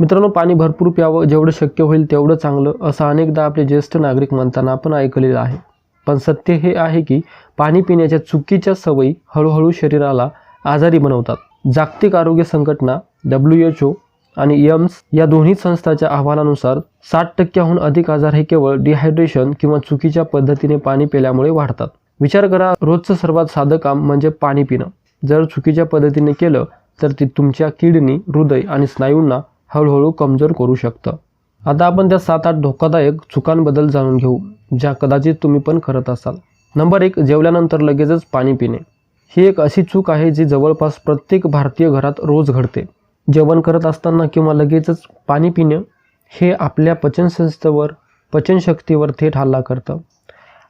मित्रांनो पाणी भरपूर प्यावं जेवढं शक्य होईल तेवढं चांगलं असं अनेकदा आपले ज्येष्ठ नागरिक म्हणताना आपण ऐकलेलं आहे. पण सत्य हे आहे की पाणी पिण्याच्या चुकीच्या सवयी हळूहळू शरीराला आजारी बनवतात. जागतिक आरोग्य संघटना डब्ल्यू एच ओ आणि यम्स या दोन्ही संस्थाच्या अहवालानुसार साठ टक्क्याहून अधिक आजार हे केवळ डिहायड्रेशन किंवा चुकीच्या पद्धतीने पाणी पिल्यामुळे वाढतात. विचार करा रोजचं सर्वात साधं काम म्हणजे पाणी पिणं. जर चुकीच्या पद्धतीने केलं तर ते तुमच्या किडनी हृदय आणि स्नायूंना हळूहळू कमजोर करू शकतं. आता आपण त्या सात आठ धोकादायक चुकांबद्दल जाणून घेऊ ज्या कदाचित तुम्ही पण करत असाल. नंबर एक जेवल्यानंतर लगेचच पाणी पिणे. ही एक अशी चूक आहे जी जवळपास प्रत्येक भारतीय घरात रोज घडते. जेवण करत असताना किंवा लगेचच पाणी पिणं हे आपल्या पचनसंस्थेवर पचनशक्तीवर थेट हल्ला करतं.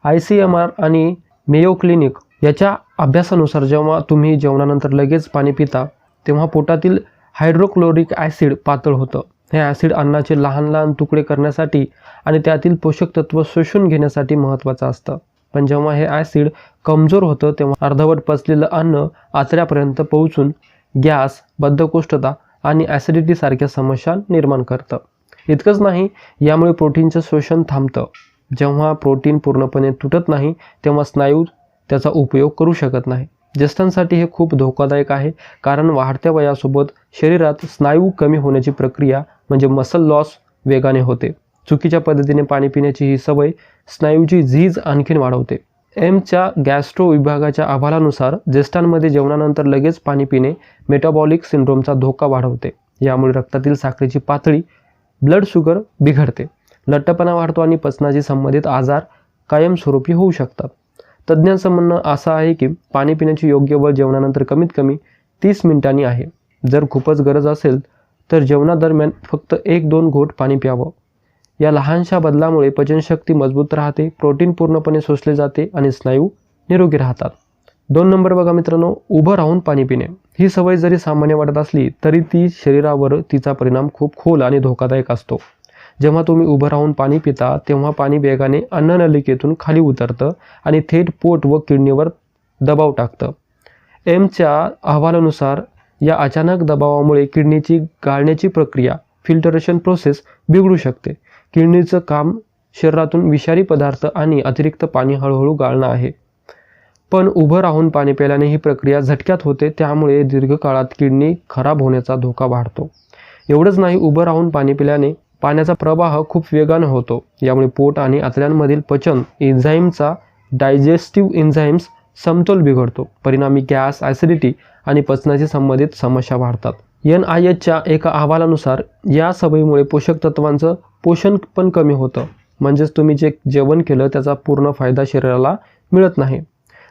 आय सी एम आर आणि मेयो क्लिनिक याच्या अभ्यासानुसार जेव्हा तुम्ही जेवणानंतर लगेच पाणी पिता तेव्हा पोटातील हायड्रोक्लोरिक ॲसिड पातळ होतं. हे ॲसिड अन्नाचे लहान लहान तुकडे करण्यासाठी आणि त्यातील पोषक तत्व शोषून घेण्यासाठी महत्त्वाचं असतं. पण जेव्हा हे ॲसिड कमजोर होतं तेव्हा अर्धवट पचलेलं अन्न आचऱ्यापर्यंत पोहोचून गॅस बद्धकोष्ठता आणि ॲसिडिटीसारख्या समस्या निर्माण करतं. इतकंच नाही यामुळे प्रोटीनचं शोषण थांबतं. जेव्हा प्रोटीन पूर्णपणे तुटत नाही तेव्हा स्नायू त्याचा उपयोग करू शकत नाही. ज्येष्ठांसाठी हे खूप धोकादायक आहे कारण वाढत्या वयासोबत शरीरात स्नायू कमी होण्याची प्रक्रिया म्हणजे मसल लॉस वेगाने होते. चुकीच्या पद्धतीने पाणी पिण्याची ही सवय स्नायूची झीज आणखीन वाढवते. एमच्या गॅस्ट्रो विभागाच्या अहवालानुसार ज्येष्ठांमध्ये जेवणानंतर लगेच पाणी पिणे मेटाबॉलिक सिंड्रोमचा धोका वाढवते. यामुळे रक्तातील साखरेची पातळी ब्लड शुगर बिघडते. लठ्ठपणा वाढतो आणि पचनाशी संबंधित आजार कायमस्वरूपी होऊ शकतात. तज्ज्ञांचं म्हणणं असं आहे की पाणी पिण्याची योग्य वेळ जेवणानंतर कमीत कमी तीस मिनिटांनी आहे. जर खूपच गरज असेल तर जेवणादरम्यान फक्त एक दोन घोट पाणी प्यावं. या लहानशा बदलामुळे पचनशक्ती मजबूत राहते प्रोटीन पूर्णपणे शोषले जाते आणि स्नायू निरोगी राहतात. दोन नंबर बघा मित्रांनो उभं राहून पाणी पिणे. ही सवय जरी सामान्य वाटत असली तरी ती शरीरावर तिचा परिणाम खूप खोल आणि धोकादायक असतो. जेव्हा तुम्ही उभं राहून पाणी पिता तेव्हा पाणी वेगाने अन्ननलिकेतून खाली उतरतं आणि थेट पोट व किडनीवर दबाव टाकतं. एमच्या अहवालानुसार या अचानक दबावामुळे किडनीची गाळण्याची प्रक्रिया फिल्टरेशन प्रोसेस बिघडू शकते. किडनीचं काम शरीरातून विषारी पदार्थ आणि अतिरिक्त पाणी हळूहळू गाळणं आहे. पण उभं राहून पाणी प्यायल्याने ही प्रक्रिया झटक्यात होते त्यामुळे दीर्घकाळात किडनी खराब होण्याचा धोका वाढतो. एवढंच नाही उभं राहून पाणी पिल्याने पाण्याचा प्रवाह खूप वेगानं होतो. यामुळे पोट आणि आतड्यांमधील पचन एन्झाईमचा डायजेस्टिव्ह एन्झाईम्स समतोल बिघडतो. परिणामी गॅस ॲसिडिटी आणि पचनाशी संबंधित समस्या वाढतात. एन आय एचच्या एका अहवालानुसार या सवयीमुळे पोषक तत्वांचं पोषण पण कमी होतं. म्हणजेच तुम्ही जे जेवण केलं त्याचा पूर्ण फायदा शरीराला मिळत नाही.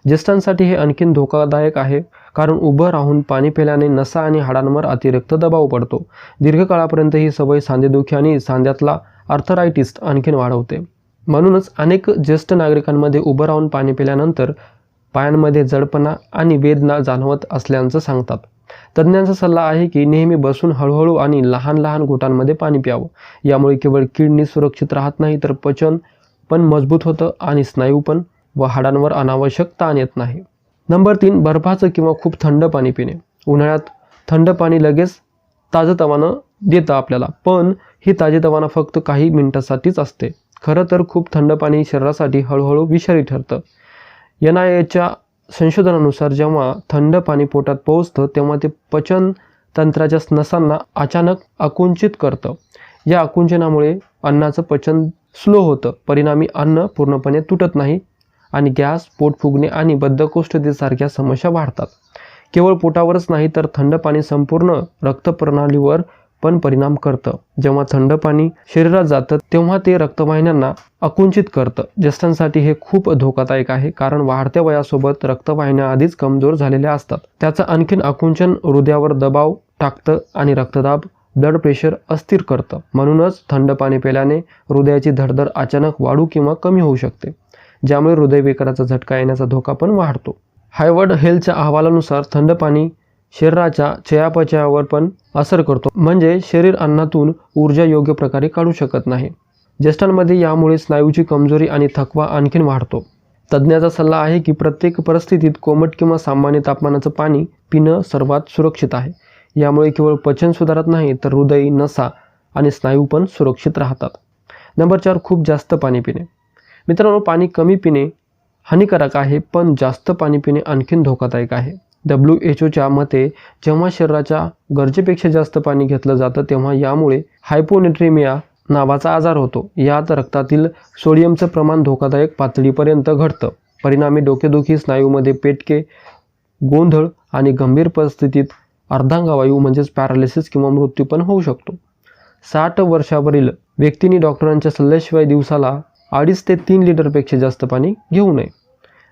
ज्येष्ठांसाठी हे आणखीन धोकादायक आहे कारण उभं राहून पाणी पिल्याने नसा आणि हाडांवर अतिरिक्त दबाव पडतो. दीर्घकाळापर्यंत ही सवय सांधेदुखी आणि सांध्यातला अर्थरायटिस आणखीन वाढवते. म्हणूनच अनेक ज्येष्ठ नागरिकांमध्ये उभं राहून पाणी पिल्यानंतर पायांमध्ये जडपणा आणि वेदना जाणवत असल्याचं सांगतात. तज्ज्ञांचा सल्ला आहे की नेहमी बसून हळूहळू आणि लहान लहान घोटांमध्ये पाणी प्यावं. यामुळे केवळ किडनी सुरक्षित राहत नाही तर पचन पण मजबूत होतं आणि स्नायू पण व हाडांवर अनावश्यक ताण येत नाही. नंबर तीन बर्फाचं किंवा खूप थंड पाणी पिणे. उन्हाळ्यात थंड पाणी लगेच ताजंतवानं देतं आपल्याला. पण ही ताजेतवाना फक्त काही मिनिटासाठीच असते. खरं तर खूप थंड पाणी शरीरासाठी हळूहळू विषारी ठरतं. एन आय एच्या संशोधनानुसार जेव्हा थंड पाणी पोटात पोहोचतं तेव्हा ते पचन तंत्राच्या नसांना अचानक आकुंचित करतं. या आकुंचनामुळे अन्नाचं पचन स्लो होतं. परिणामी अन्न पूर्णपणे तुटत नाही आणि गॅस पोट फुगणे आणि बद्धकोष्ठतेसारख्या समस्या वाढतात. केवळ पोटावरच नाही तर थंड पाणी संपूर्ण रक्तप्रणालीवर पण परिणाम करतं. जेव्हा थंड पाणी शरीरात जातं तेव्हा ते रक्तवाहिन्यांना अकुंचित करतं. ज्येष्ठांसाठी हे खूप धोकादायक आहे कारण वाढत्या वयासोबत रक्तवाहिन्या आधीच कमजोर झालेल्या असतात. त्याचं आणखीन आकुंचन हृदयावर दबाव टाकतं आणि रक्तदाब ब्लड प्रेशर अस्थिर करतं. म्हणूनच थंड पाणी प्याल्याने हृदयाची धडधड अचानक वाढू किंवा कमी होऊ शकते. ज्यामुळे हृदयविकाराचा झटका येण्याचा धोका पण वाढतो. हायवर्ड हेल्थच्या अहवालानुसार थंड पाणी शरीराच्या चयापचयावर पण असर करतो. म्हणजे शरीर अन्नातून ऊर्जा योग्य प्रकारे काढू शकत नाही. ज्येष्ठांमध्ये यामुळे स्नायूची कमजोरी आणि थकवा आणखीन वाढतो. तज्ज्ञाचा सल्ला आहे की प्रत्येक परिस्थितीत कोमट किंवा सामान्य तापमानाचं पाणी पिणं सर्वात सुरक्षित आहे. यामुळे केवळ पचन सुधारत नाही तर हृदय नसा आणि स्नायू पण सुरक्षित राहतात. नंबर चार खूप जास्त पाणी पिणे. मित्रांनो पाणी कमी पिणे हानिकारक आहे पण जास्त पाणी पिणे आणखीन धोकादायक आहे. डब्ल्यू एच ओच्या मते जेव्हा शरीराच्या गरजेपेक्षा जास्त पाणी घेतलं जातं तेव्हा यामुळे हायपोनेट्रेमिया नावाचा आजार होतो. यात रक्तातील सोडियमचं प्रमाण धोकादायक पातळीपर्यंत घडतं परिणामी डोकेदुखी स्नायूमध्ये पेटके गोंधळ आणि गंभीर परिस्थितीत अर्धांगवायू म्हणजेच पॅरालिसिस किंवा मृत्यू पण होऊ शकतो. साठ वर्षावरील व्यक्तींनी डॉक्टरांच्या सल्ल्याशिवाय दिवसाला अडीच ते तीन लिटरपेक्षा जास्त पाणी घेऊ नये.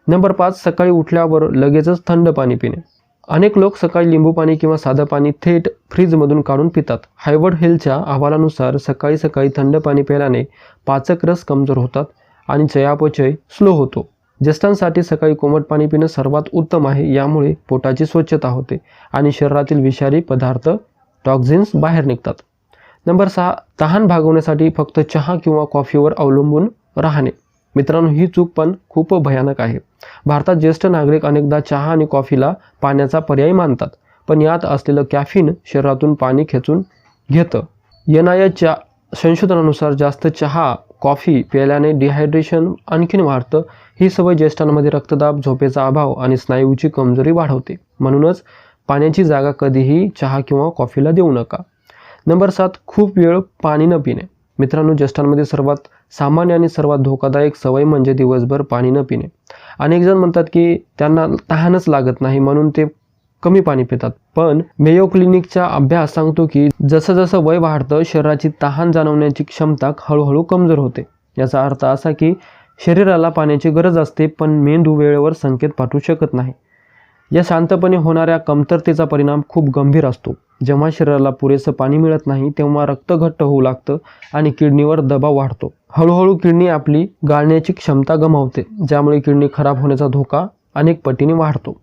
नंबर पाच सकाळी उठल्यावर लगेचच थंड पाणी पिणे. अनेक लोक सकाळी लिंबू पाणी किंवा साधं पाणी थेट फ्रीजमधून काढून पितात. हायवर्ड हेल्थच्या अहवालानुसार सकाळी सकाळी थंड पाणी प्यायल्याने पाचक रस कमजोर होतात आणि चयापचय स्लो होतो. ज्येष्ठांसाठी सकाळी कोमट पाणी पिणं सर्वात उत्तम आहे यामुळे पोटाची स्वच्छता होते आणि शरीरातील विषारी पदार्थ टॉक्झिन्स बाहेर निघतात. नंबर सहा तहान भागवण्यासाठी फक्त चहा किंवा कॉफीवर अवलंबून राहणे. मित्रांनो ही चूक पण खूप भयानक आहे. भारतात ज्येष्ठ नागरिक अनेकदा चहा आणि कॉफीला पाण्याचा पर्याय मानतात पण यात असलेलं कॅफिन शरीरातून पाणी खेचून घेतं. एन संशोधनानुसार जास्त चहा कॉफी प्यायल्याने डिहायड्रेशन आणखीन वाढतं. ही सवय ज्येष्ठांमध्ये रक्तदाब झोपेचा अभाव आणि स्नायूची कमजोरी वाढवते. म्हणूनच पाण्याची जागा कधीही चहा किंवा कॉफीला देऊ नका. नंबर सात खूप वेळ पाणी न पिणे. मित्रांनो ज्येष्ठांमध्ये सर्वात सामान्य आणि सर्वात धोकादायक सवय म्हणजे दिवसभर पाणी न पिणे. अनेक जण म्हणतात की त्यांना तहानच लागत नाही म्हणून ते कमी पाणी पितात. पण मेयो क्लिनिकचा अभ्यास सांगतो की जसं जसं वय वाढतं शरीराची तहान जाणवण्याची क्षमता हळूहळू कमजोर होते. याचा अर्थ असा की शरीराला पाण्याची गरज असते पण मेंदू वेळेवर संकेत पाठवू शकत नाही. या शांतपणे होणाऱ्या कमतरतेचा परिणाम खूप गंभीर असतो. जेव्हा शरीराला पुरेसं पाणी मिळत नाही तेव्हा रक्त घट्ट होऊ लागतं आणि किडनीवर दबाव वाढतो. हळूहळू किडनी आपली गाळण्याची क्षमता गमावते ज्यामुळे किडनी खराब होण्याचा धोका अनेक पटीने वाढतो.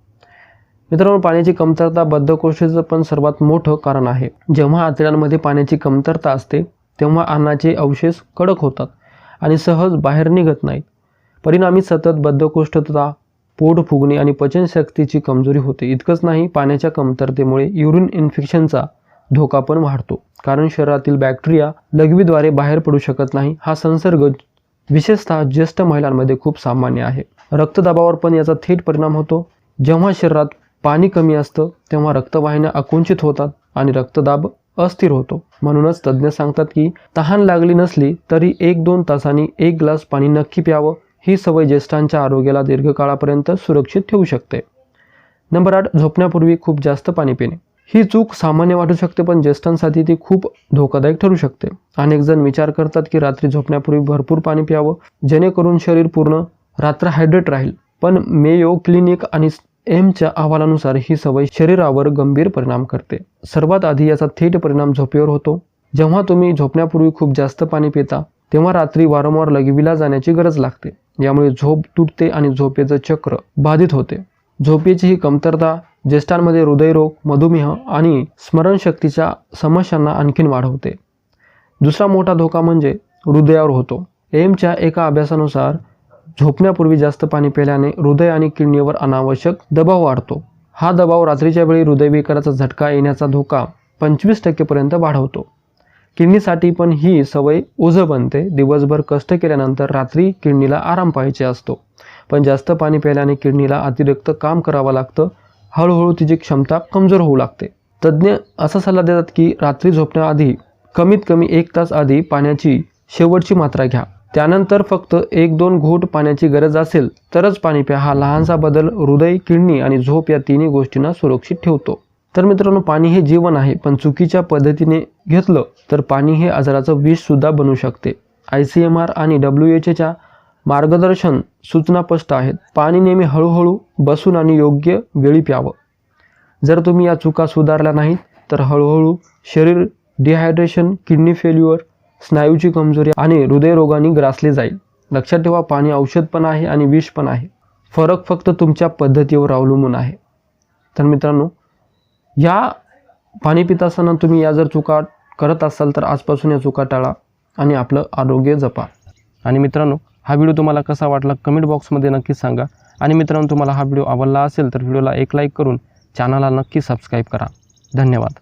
मित्रांनो पाण्याची कमतरता बद्धकोष्ठतेचं पण सर्वात मोठं कारण आहे. जेव्हा आतड्यांमध्ये पाण्याची कमतरता असते तेव्हा अन्नाचे अवशेष कडक होतात आणि सहज बाहेर निघत नाहीत. परिणामी सतत बद्धकोष्ठता पोट फुगणे आणि पचनशक्तीची कमजोरी होते. इतकंच नाही पाण्याच्या कमतरतेमुळे युरिन इन्फेक्शनचा धोका पण वाढतो. कारण शरीरातील बॅक्टेरिया लघवीद्वारे बाहेर पडू शकत नाही. हा संसर्ग विशेषतः ज्येष्ठ महिलांमध्ये खूप सामान्य आहे. रक्तदाबावर पण याचा थेट परिणाम होतो. जेव्हा शरीरात पाणी कमी असतं तेव्हा रक्तवाहिन्या आकुंचित होतात आणि रक्तदाब अस्थिर होतो. म्हणूनच तज्ज्ञ सांगतात की तहान लागली नसली तरी एक दोन तासांनी एक ग्लास पाणी नक्की प्यावं. ही सवय ज्येष्ठांच्या आरोग्याला दीर्घकाळापर्यंत सुरक्षित ठेवू शकते. नंबर आठ झोपण्यापूर्वी खूप जास्त पाणी पिणे. ही चूक सामान्य वाटू शकते पण ज्येष्ठांसाठी ती खूप धोकादायक ठरू शकते. अनेक जण विचार करतात की रात्री झोपण्यापूर्वी भरपूर पाणी प्यावं जेणेकरून शरीर पूर्ण रात्र हायड्रेट राहील. पण मेयो क्लिनिक आणि एमच्या अहवालानुसार ही सवय शरीरावर गंभीर परिणाम करते. सर्वात आधी याचा थेट परिणाम झोपेवर होतो. जेव्हा तुम्ही झोपण्यापूर्वी खूप जास्त पाणी पिता तेव्हा रात्री वारंवार लगविला जाण्याची गरज लागते. यामुळे झोप तुटते आणि झोपेचं चक्र बाधित होते. झोपेची ही कमतरता ज्येष्ठांमध्ये हृदयरोग मधुमेह आणि स्मरणशक्तीच्या समस्यांना आणखीन वाढवते दुसरा मोठा धोका म्हणजे हृदयावर होतो. एमच्या एका अभ्यासानुसार झोपण्यापूर्वी जास्त पाणी प्याल्याने हृदय आणि किडनीवर अनावश्यक दबाव वाढतो. हा दबाव रात्रीच्या वेळी हृदयविकाराचा झटका येण्याचा धोका पंचवीस टक्केपर्यंत वाढवतो. किडनीसाठी पण ही सवय ओझं बनते. दिवसभर कष्ट केल्यानंतर रात्री किडनीला आराम पाहिजे असतो. पण जास्त पाणी प्यायल्याने किडनीला अतिरिक्त काम करावं लागतं. हळूहळू तिची क्षमता कमजोर होऊ लागते. तज्ज्ञ असा सल्ला देतात की रात्री झोपण्याआधी कमीत कमी एक तास आधी पाण्याची शेवटची मात्रा घ्या. त्यानंतर फक्त एक दोन घोट पाण्याची गरज असेल तरच पाणी प्या. हा लहानसा बदल हृदय किडनी आणि झोप या तिन्ही गोष्टींना सुरक्षित ठेवतो. तर मित्रांनो पाणी हे जीवन आहे पण चुकीच्या पद्धतीने घेतलं तर पाणी हे आजाराचं विषसुद्धा बनू शकते. आय सी एम आर आणि डब्ल्यू एच एच्या मार्गदर्शन सूचना स्पष्ट आहेत. पाणी नेहमी हळूहळू बसून आणि योग्य वेळी प्यावं. जर तुम्ही या चुका सुधारल्या नाहीत तर हळूहळू शरीर डिहायड्रेशन किडनी फेल्युअर स्नायूची कमजोरी आणि हृदयरोगाने ग्रासले जाईल. लक्षात ठेवा पाणी औषध पण आहे आणि विष पण आहे. फरक फक्त तुमच्या पद्धतीवर अवलंबून आहे. तर मित्रांनो या पाणी पित असताना तुम्ही या जर चुका करत असाल तर आजपासून या चुका टाळा आणि आपलं आरोग्य जपा. आणि मित्रांनो हा व्हिडिओ तुम्हाला कसा वाटला कमेंट बॉक्समध्ये नक्कीच सांगा. आणि मित्रांनो तुम्हाला हा व्हिडिओ आवडला असेल तर व्हिडिओला एक लाईक करून चॅनलला नक्की सबस्क्राईब करा. धन्यवाद.